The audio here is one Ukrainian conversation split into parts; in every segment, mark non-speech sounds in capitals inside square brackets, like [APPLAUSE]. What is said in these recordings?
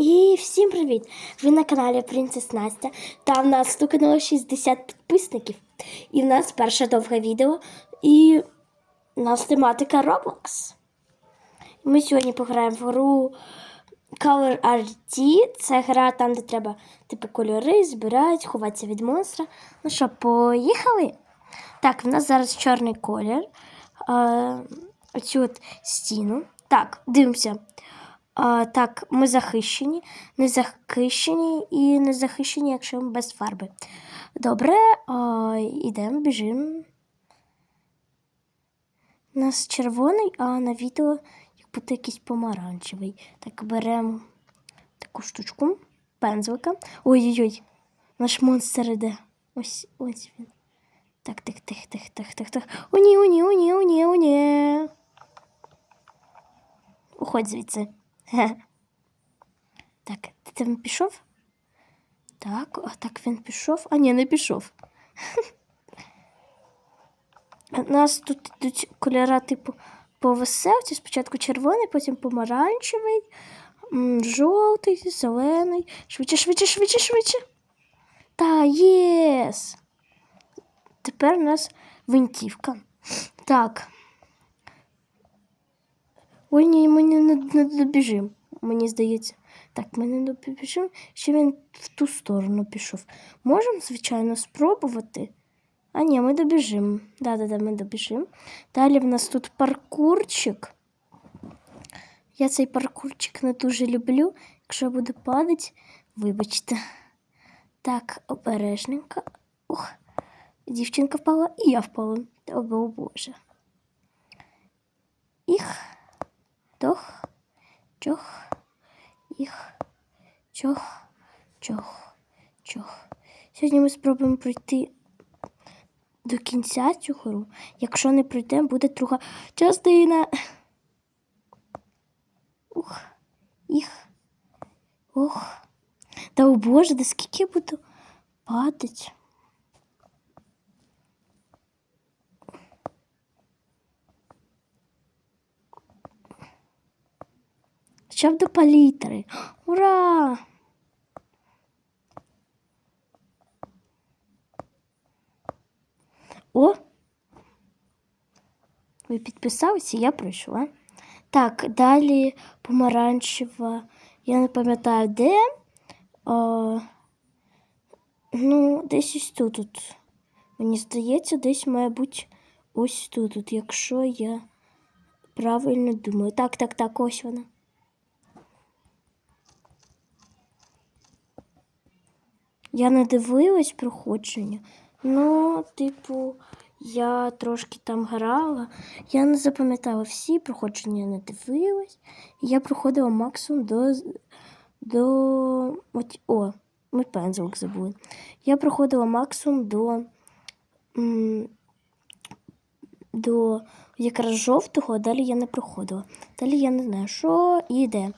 І всім привіт! Ви на каналі Принцес Настя. Там в нас стукнуло 60 підписників. І в нас перше довге відео. І у нас тематика Roblox. Ми сьогодні пограємо в гру Color RT. Це гра там, де треба типу кольори збирати, ховатися від монстра. Ну що, поїхали? Так, в нас зараз чорний колір. Оцю от стіну. Так, дивимося. А, так, ми захищені, не захищені і не захищені, якщо ми без фарби. Добре, а, йдемо, біжимо. У нас червоний, а на відео як будто якийсь помаранчевий. Так, беремо таку штучку, пензлика. Ой-ой-ой, наш монстр іде. Ось ось він. Так, так, так, так, так, так, так. О, ні, о, ні, о, ні, о, ні, о, ні. Уходь звідси. [LAUGHS] Так, ти там пішов? Так, а так він пішов. А ні, не пішов. У [LAUGHS] нас тут йдуть кольори, типу, по веселці. Спочатку червоний, потім помаранчевий, жовтий, зелений. Швидше, швидше, швидше, швидше. Та, єс. Тепер у нас винтівка. Так. Ой, ні, ми не, не, не добіжимо, мені здається. Так, ми не добіжимо, ще він в ту сторону пішов. Можемо, звичайно, спробувати. А ні, ми добіжимо. Да-да-да, ми добіжимо. Далі в нас тут паркурчик. Я цей паркурчик не дуже люблю. Якщо я буду падати, вибачте. Так, обережненько. Ух, дівчинка впала, і я впала. О, Боже. Їх. Тох, чох, їх, чох, чох, чох. Сьогодні ми спробуємо пройти до кінця цю гру. Якщо не пройдемо, буде друга частина. Ух, їх. Ох. Та о Боже, да скільки я буду падати? Хоча до палітри. Ура! О! Ви підписалися, я пройшла. Так, далі помаранчева. Я не пам'ятаю де. О, ну, десь ось тут. тут. Мені здається, десь має бути ось тут, тут, якщо я правильно думаю. Так, так, так, ось вона. Я не дивилась проходження. Ну, типу, я трошки там грала. Я не запам'ятала всі проходження не дивилась. Я проходила максимум до. до. От, о, ми пензлик забули. Я проходила максимум до. м, до якраз жовтого, а далі я не проходила. Далі я не знаю, що і де.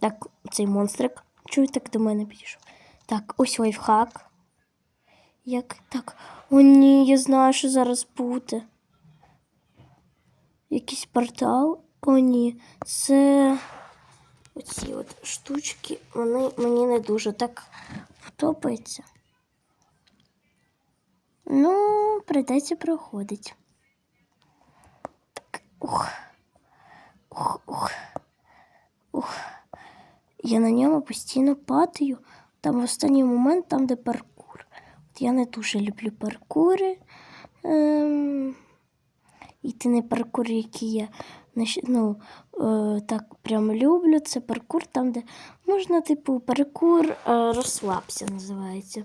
Так, цей монстрик. Чую, так до мене підійшов. Так, ось лайфхак. Як так? О, ні, я знаю, що зараз буде. Якийсь портал. О, ні. Це оці от штучки, вони мені не дуже так подобаються. Ну, прийдеться проходить. Так, ух. Ух, ух. Ух. Я на ньому постійно падаю. Там в останній момент, там, де паркур. От я не дуже люблю паркури. Ем, і не паркур, який я ну, е, так прям люблю. Це паркур там, де можна, типу, паркур е, розслабся, називається.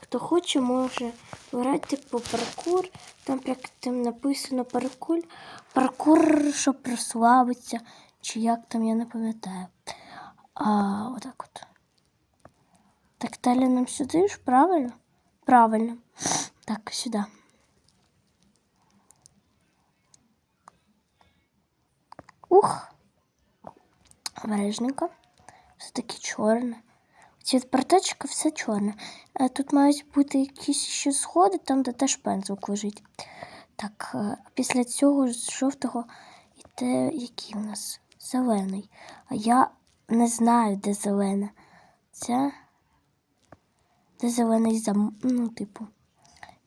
Хто хоче, може грати типу паркур. Там як там написано паркур, паркур, щоб розслабитися, чи як там, я не пам'ятаю. А, отак от. Так, далі нам сюди ж, правильно? Правильно. Так, сюди. Ух. Обережненько. Все таки чорне. Ці парточки все чорне. Е, Тут мають бути якісь ще сходи, там, де теж пензлик лежить. Так, е, після цього жовтого йде який у нас? Зелений. А я не знаю, де зелена. Ця. Де зелений зам... Ну, типу.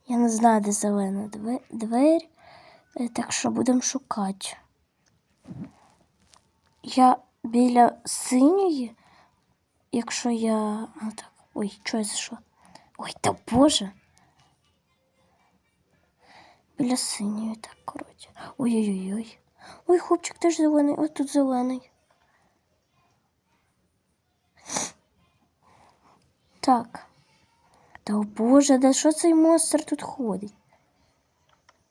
Я не знаю, де зелена две- двері. Е, Так що будемо шукати. Я біля синьої, якщо я. А, так. Ой, що я зайшла? Ой, та боже. Біля синьої, так, коротше. Ой-ой-ой. Ой, хлопчик теж зелений, ось тут зелений. Так. Та о боже, да що цей монстр тут ходить?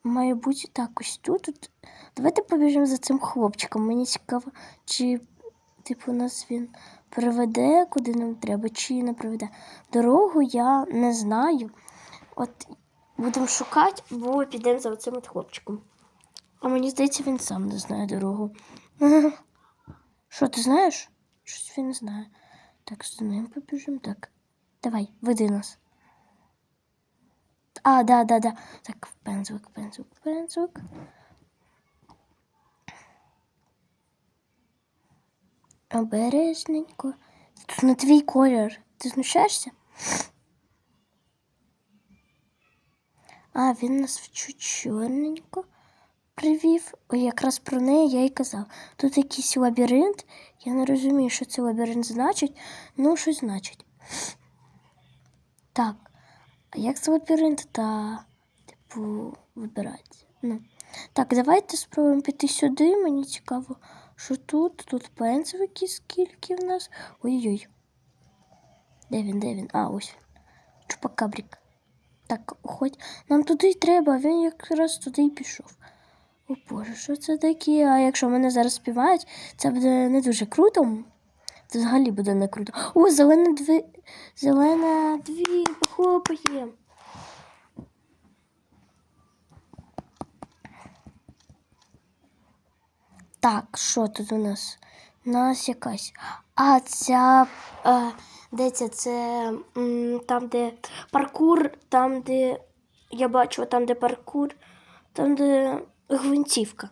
Має бути так, ось тут. тут. Давайте побіжимо за цим хлопчиком. Мені цікаво, чи типу нас він приведе, куди нам треба, чи не приведе. Дорогу я не знаю. От будемо шукати, бо підемо за цим хлопчиком. А мені здається, він сам не знає дорогу. [LAUGHS] Що, ти знаєш? Щось він не знає. Так, за ним побіжимо. Так. Давай, веди нас. А, да, да, да. Так, пензлик, пензлик, пензлик. Обережненько. Тут не твій колір. Ти знущаєшся? А, він нас в чорненько привів. Ой, якраз про неї я й казав. Тут якийсь лабіринт. Я не розумію, що цей лабіринт значить. Ну, щось значить. Так. А як з лабіринт та, типу, вибирати? Ну. Так, давайте спробуємо піти сюди. Мені цікаво, що тут. Тут пензлики скільки в нас. Ой-ой. Де він, де він? А, ось він. Чупакабрік. Так, уходь. Нам туди й треба, він якраз туди й пішов. О Боже, що це таке? А якщо мене зараз співають, це буде не дуже круто. Це взагалі буде не круто. О, зелена дві... Зелена двір, похлопає. Так, що тут у нас? У нас якась. А, ця. Е, де це? Це там, де паркур, там, де. Я бачу, там, де паркур, там, де гвинтівка.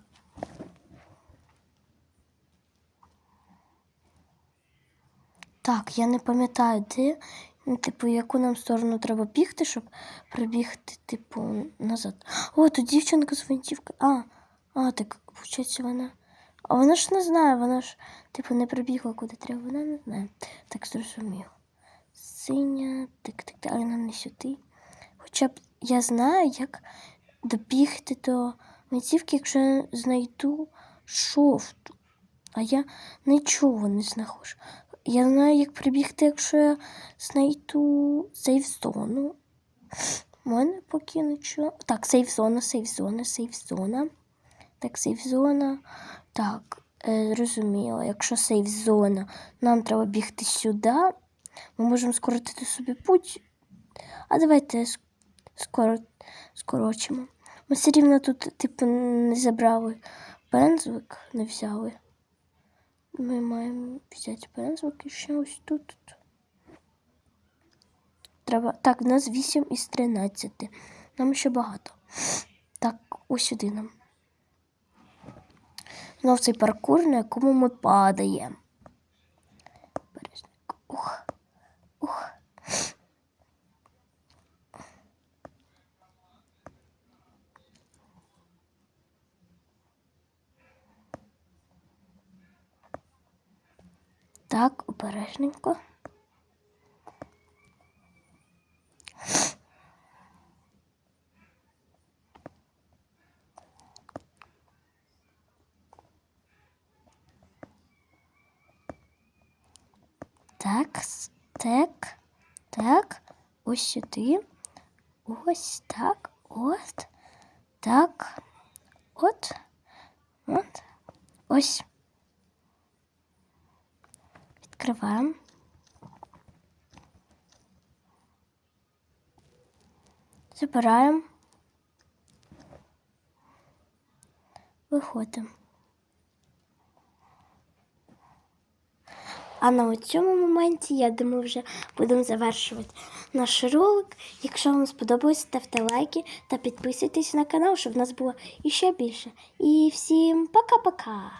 Так, я не пам'ятаю, де. Ну, типу, яку нам сторону треба бігти, щоб прибігти, типу, назад. О, тут дівчинка з гвинтівки. А, а, так, виходить, вона. А вона ж не знає, вона ж, типу, не прибігла куди треба, вона не знає. Так зрозумів. Синя, тик, тик, тик, але нам не сюди. Хоча б я знаю, як добігти до гвинтівки, якщо я знайду шовту. А я нічого не знаходжу. Я знаю, як прибігти, якщо я знайду сейф-зону. У мене поки нічого. Так, сейф-зона, сейф-зона, сейф-зона. Так, сейф-зона. Так, е, зрозуміло. Якщо сейф-зона, нам треба бігти сюди. Ми можемо скоротити собі путь. А давайте скоро, скорочимо. Ми все рівно тут, типу, не забрали пензлик, не взяли. Ми маємо взяти і ще ось тут. Треба. Так, в нас 8 із 13. Нам ще багато. Так, ось сюди нам. Знов цей паркур, на якому ми падаємо. Березник. Ух. Так, обережненько. Так, так, так, ось сюди. Ось так, от, так, от, от, ось. Відкриваємо. Забираємо. Виходимо. А на цьому моменті, я думаю, вже будемо завершувати наш ролик. Якщо вам сподобалось, ставте лайки та підписуйтесь на канал, щоб нас було іще більше. І всім пока-пока!